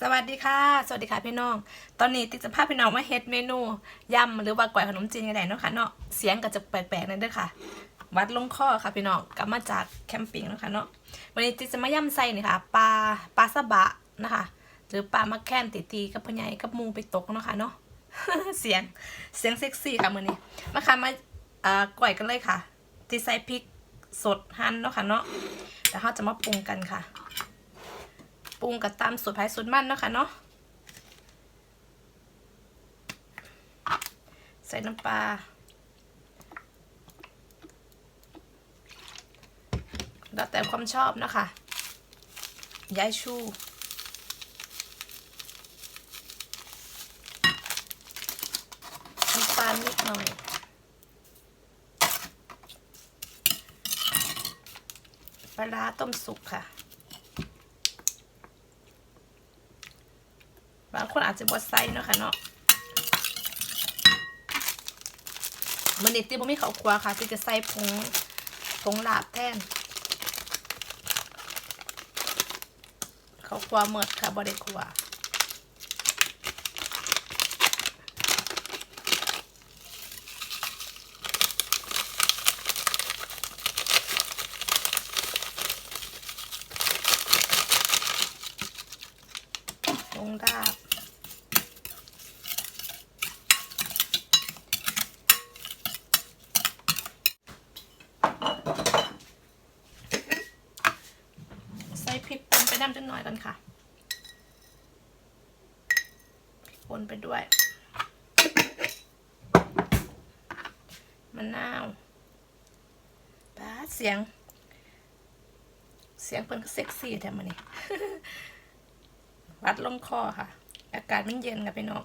สวัสดีค่ะ สวัสดีค่ะพี่น้อง ตอนนี้ติดจะพาพี่น้องมาเฮ็ดเมนูยำหรือว่าก๋วยขนมจีนกันไหนเนาะค่ะเนาะ เสียงก็จะแปลกๆนั่นเด้อค่ะ วัดลงข้อค่ะพี่น้องกลับมาจากแคมปิ้งเนาะค่ะเนาะ วันนี้ติจะมายำใส่นี่ค่ะปลาปลาสบะนะคะ หรือปลามักแคนติตีกับพะไยกับมูไปตกเนาะค่ะเนาะ เสียงเสียงเซ็กซี่ค่ะมื้อนี้ มาค่ะมาอ่าก๋วยกันเลยค่ะติใส่พริกสดหั่นเนาะค่ะเนาะ แล้วเราจะมาปรุงกันค่ะ ปรุงกับตามสูตรไผ่สูตรมันเนาะค่ะเนาะใส่น้ำปลาแล้วแต่ความชอบนะคะย้ายชูน้ำตาลนิดหน่อยปลาร้าต้มสุกค่ะางคนอาจจะบดไซเนาะค่ะเนาะมันนี่ตีบ่มีข้าวครัวค่ะที่จะใส่ผงผงลาบแทนข้าวครัวเมิดค่ะบ่ได้ครัว ลงดาบใส่พริกป่ นไปน้ำจังหน่อยกันค่ะพริกป่นไปด้วยมะนาวป้าเสียง เสียงเพิ่นก็เซ็กซี่แท้มานี่วัดลงคอค่ะ อากาศมันเย็นค่ะพี่น้อง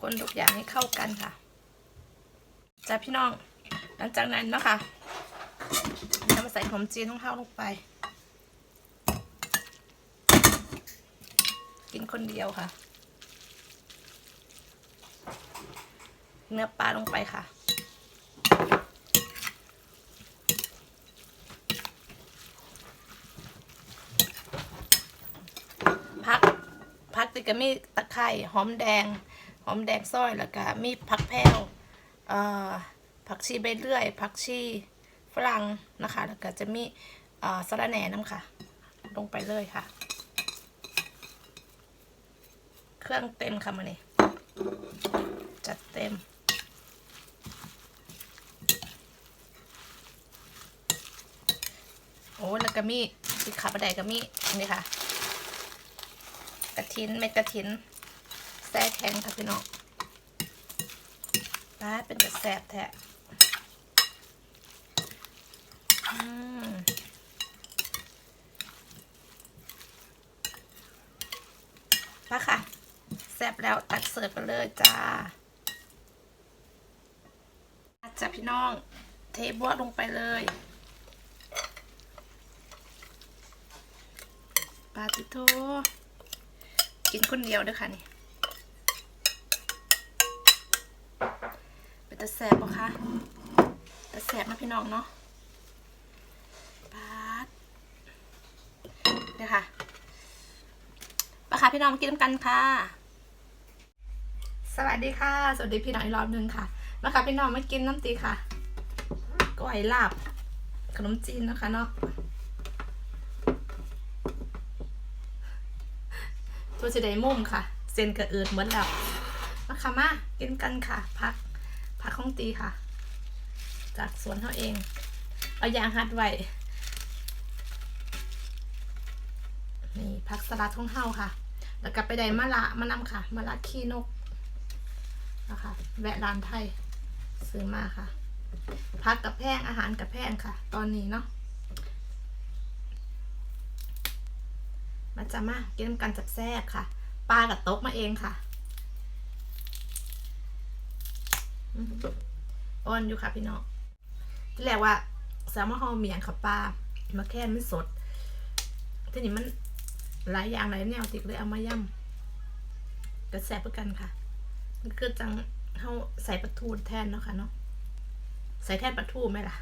คนทุกอย่างให้ เข้ากันค่ะจ้าพี่น้อง หลังจากนั้นเนาะคะนำมาใส่ขนมจีนของเข้าลงไป กินคนเดียวค่ะ เนื้อปลาลงไปค่ะพักพักติกับมีตะไคร่หอมแดง หอมแดงซอยแล้วก็มีผักแพรวผักชีใบเลื่อยผักชีฝรั่งนะคะ แล้วก็จะมีสะระแหน่น้ำค่ะ ลงไปเลยค่ะ เครื่องเต็มค่ะมันนี่จัดเต็มโอ้แล้วก็มีสีขาบะไดก็มีนี่ค่ะ กระถินเม็ดกระถิน แซ่แข็งค่ะพี่น้องร้าเป็นแต่แซ่บแท้อืมาค่ะ แซ่บแล้วตักเสิร์ฟกันเลยจ้าจ้าพี่น้อง เทบัวลงไปเลยปาติโทกินคนเดียวเด้วยค่ะนี่ เป็นตะแสบปะคะตะแสบนะพี่น้องเนาะปาดเดี๋ยวค่ะปะค่ะพี่น้องมากินกันค่ะ สวัสดีค่ะ สวัสดีพี่น้องอีกรอบหนึงค่ะมาค่ะพี่น้องมากินน้ำตีค่ะก้อยลาบ ขนมจีนนะคะเนาะตัวจะได้มุมค่ะ เซนกระเอิดเหมือนแล้วมาค่ะมากินกันค่ะ พัก พักของตีค่ะ จากสวนเขาเอง เอายางฮัดไว้ นี่พักสลัดของเฮาค่ะ แล้วก็ไปได้มะละมะนำค่ะมะละขี้นกนะคะแวะร้านไทย ซื้อมาค่ะพักกับแพงอาหารกับแพงค่ะ ตอนนี้เนาะมาจะมากินกันจับแซ่บค่ะปลากับโต๊กมาเองค่ะ อื้อหืออ่อนอยู่ค่ะพี่น้องที่แรกว่าแซลมอนฮอลเมียงค่ะปลามาแค่นไม่สด ทีนี้มันหลายอย่างหลายแนวติดเลยเอามาย่ำกระแสบเพื่อกันค่ะมันคือจังเขาใส่ปลาทูแทนเนาะค่ะเนาะใส่แทนปลาทูไหมล่ะ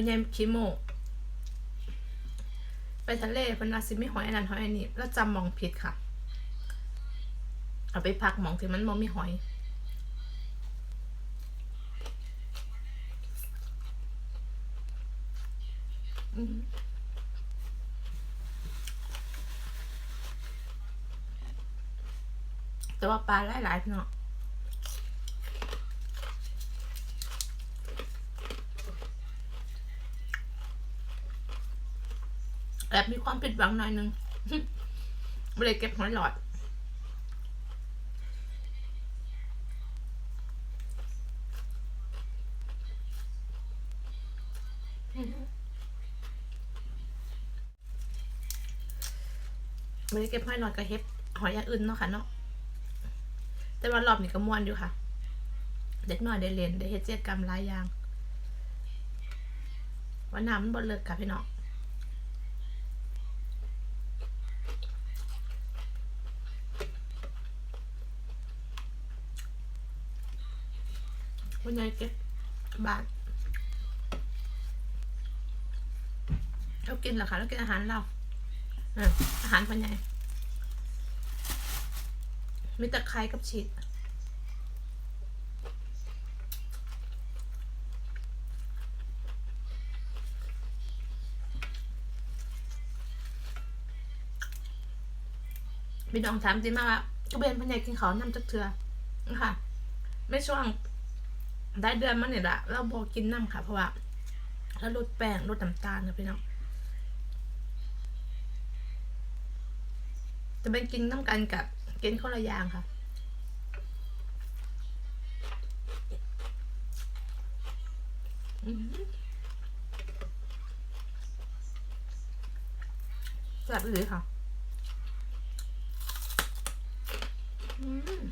ปัญญาคิโมไปทะเลเพนว่าสิมีหอยอันนั้นหอยอันนี้แล้วจำมองผิดค่ะ เอาไปพักมองที่มันมองมีหอย อืมแต่ว่าปลาหลายๆพี่เนาะ แอบมีความผิดหวังหน่อยนึงไม่ได้เก็บหอยหลอด ไม่ได้เก็บหอยหลอดกับเฮ็บหอยอย่างอื่นเนาะค่ะเนาะ แต่ว่ารอบนี้ก็ม่วนอยู่ค่ะ เด็กน้อยได้เรียนได้เฮ็ดกิจกรรมหลายอย่างว่าน้ำมันบนเลิกค่ะพี่น้อง คุณยายเก็บบาทเรากินเหรอคะเรากินอาหารเราอาหารคุณยายมีตะไคร้กับชีสมีน้องถามจริงมากว่าก็เบนพันยายกินเขาวนำจักเถื่อนะคะไม่ช่วง ได้เดือนมันเนี่ยละเราบอกกินน้ำค่ะ เพราะว่าแล้วลดแป้งลดน้ำตาลนะพี่น้องจะเป็นกินน้ำกันกับกินคนละย่างค่ะแซ่บเลยค่ะ อืม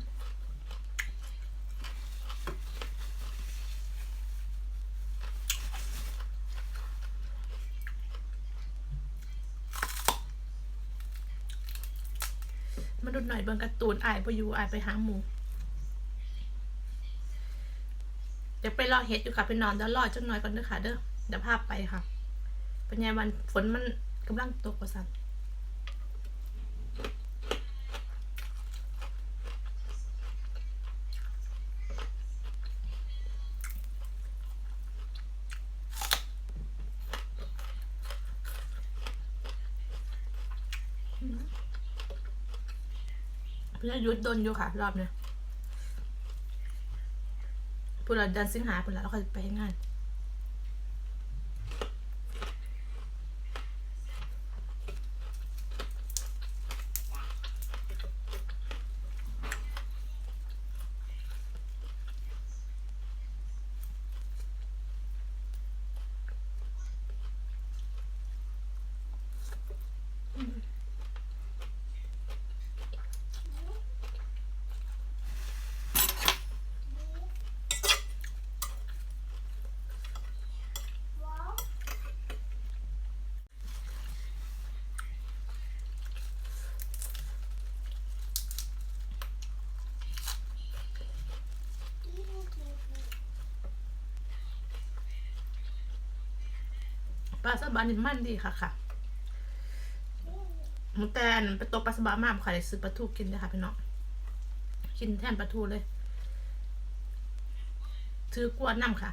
มาดูหน่อยเบิ่งการ์ตูนอายไปอยู่อายไปหาหมูเดี๋ยวไปรอเฮ็ดอยู่ค่ะไปนอนเดี๋ยวรอจังหน่อยก่อนเด้อค่ะ เด้อเดี๋ยวพาไปค่ะเป็นไงวันฝนมันกำลังตกว่าสั่น พื่อหยุดดนอยู่ค่ะ รอบเนี้ยพวกเราเดือนสิงหาพูดแล้วเราก็ไปงาน ลาสบานี่มันดีค่ะค่ะหมูแตนเป็นตัวปลาสบามากค่ะเลยซื้อปลาทูกินเลยค่ะพี่น้องกินแทนปลาทูเลย ถือกวนน้ำค่ะ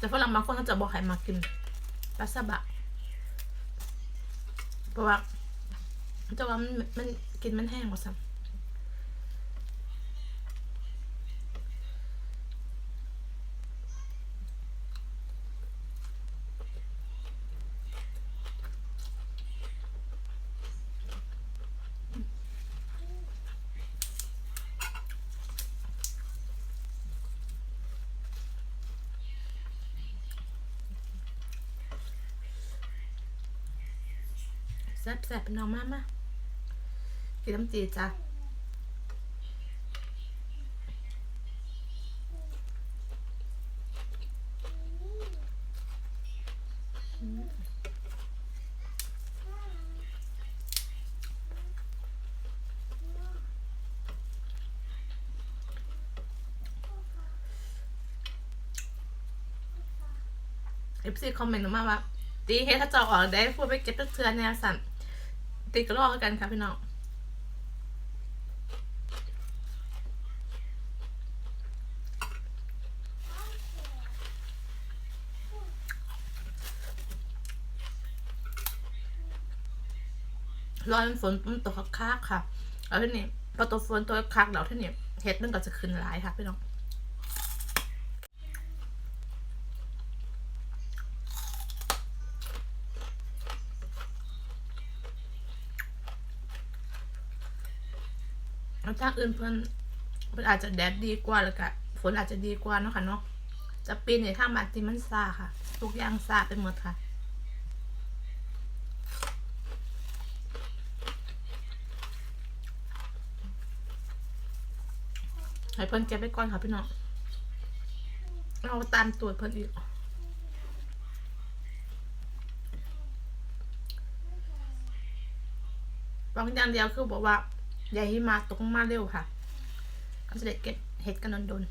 แต่ฝรั่งบางคนเขาจะบอกให้มากินปลาซาบะ เพราะว่าแต่ว่ามันมันกินมันแห้งกว่าซ้ำ ซ่บแซ่บเป็นน้องมากมากินน้ำจีจ้ะเอฟซีคอมเมนต์มาว่าตีเฮ็ดถ้าจอออกได้พูดไปเก็บตักเทือนแนวสั่น ตีก็รอกกันค่ะพี่น้องรอนฝนมันตกคักค่ะ แล้วทีนี้พอตัวฝนตัวคักแล้วทีนี้เห็ดมันก็จะขึ้นหลายค่ะพี่น้อง ทางอื่นเพื่อนเพื่อนอาจจะแดดดีกว่าแล้วก็ฝนอาจจะดีกว่าเนาะค่ะเนาะจะปีนในข้างบ้านที่มันซาค่ะ ทุกอย่างซาไปหมดค่ะให้เพื่อนเก็บไว้ก่อนค่ะพี่น้องเราตามตรวจเพื่อนอีกบางอย่างเดียวคือบอกว่า ใหญ่มาตกมาเร็วค่ะก็จะได้เก็บเห็ดกันโดนๆ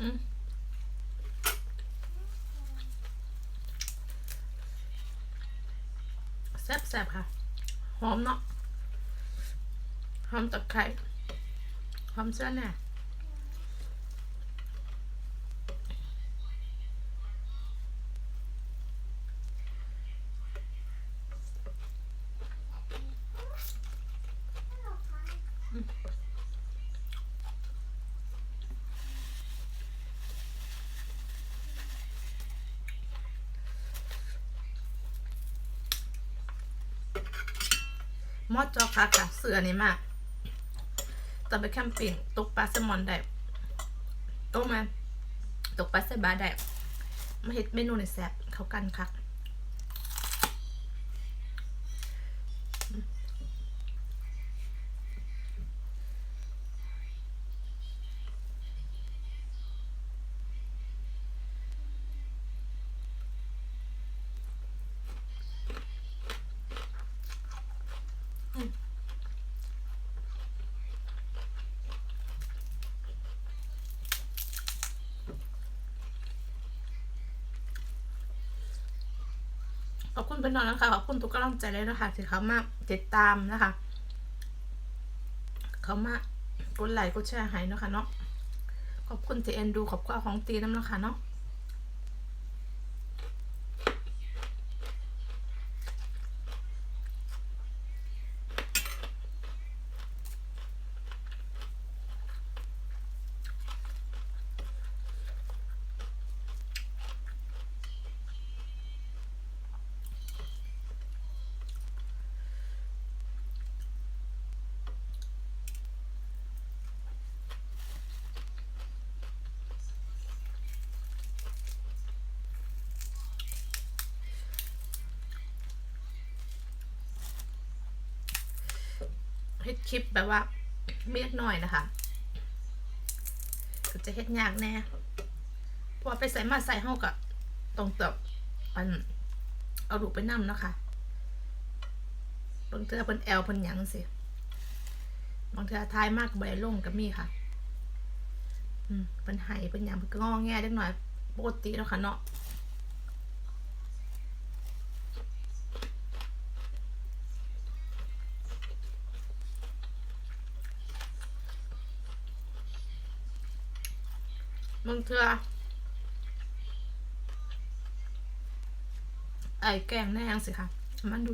อืม แซ่บๆค่ะ หอมเนาะ หอมตะไคร้หอมเส้นเนี่ มอดจอค่ะค่ะเสือนี่มากตอนไปแคมปิ้งตกปลาแซลมอนได้ตกมาตกปลาไซบาได้มาเห็ดเมนูในแซ่บเขากันคัก อบคุณเป็นน้องนะคะขอบคุณทุกกำลังใจเลยนะคะที่เขามาติดตามนะคะ เขามากดไลค์กดแชร์ให้นะคะเนาะขอบคุณที่เอ็นดูขอบคุณของตีน้ำนะคะเนาะ ฮ็ดคลิปแบบว่าเมียดหน่อยนะคะก็จะเฮ็ดยากแน่พราะว่าไปใส่มาใส่เฮากับตรงเติบอันเอาลูไปนำเนะคะบางเทือเพิ่นแอลเพิ่นหยังสิบางเทือทายมากบ่ได้ลงก็มีค่ะ อืมเพิ่นไห้เพิ่นหยังเพิ่นก็งอแงจักหน่อยปกติแล้วค่ะเนาะ เธอไอ้แกงแนงสิคะมันดู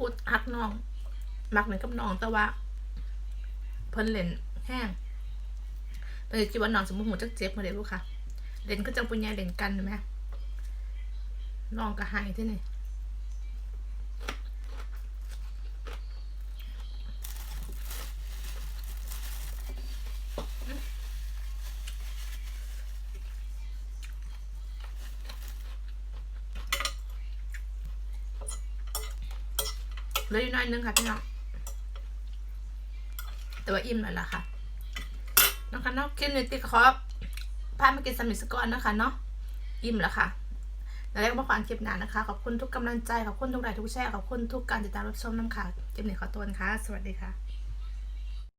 อุดฮักน้อง มักหนึ่งกับน้องแต่ว่า เพิ่นเล่นแห้งตอนนี้คิดว่าน้องสมมติหูจักเจ็บมาเลยลูกค่ะ เล่นก็จังปุญญาเล่นกันนไหมน้องก็หายที่นี่เหลืออยู่น้อยนึงค่ะพี่น้อง แต่ว่าอิ่มแล้วล่ะค่ะน้องคะเนาะคลิปนี้ติ๊กขอพามากินสมิสกอนนะคะเนาะอิ่มแล้วค่ะแล้วก็มาฟังคลิปหน้านะคะ ขอบคุณทุกกำลังใจ ขอบคุณทุกไลค์ทุกแชร์ ขอบคุณทุกการติดตามรับชมน้ำค่ะคลิปนี้ขอตัวนะคะ สวัสดีค่ะ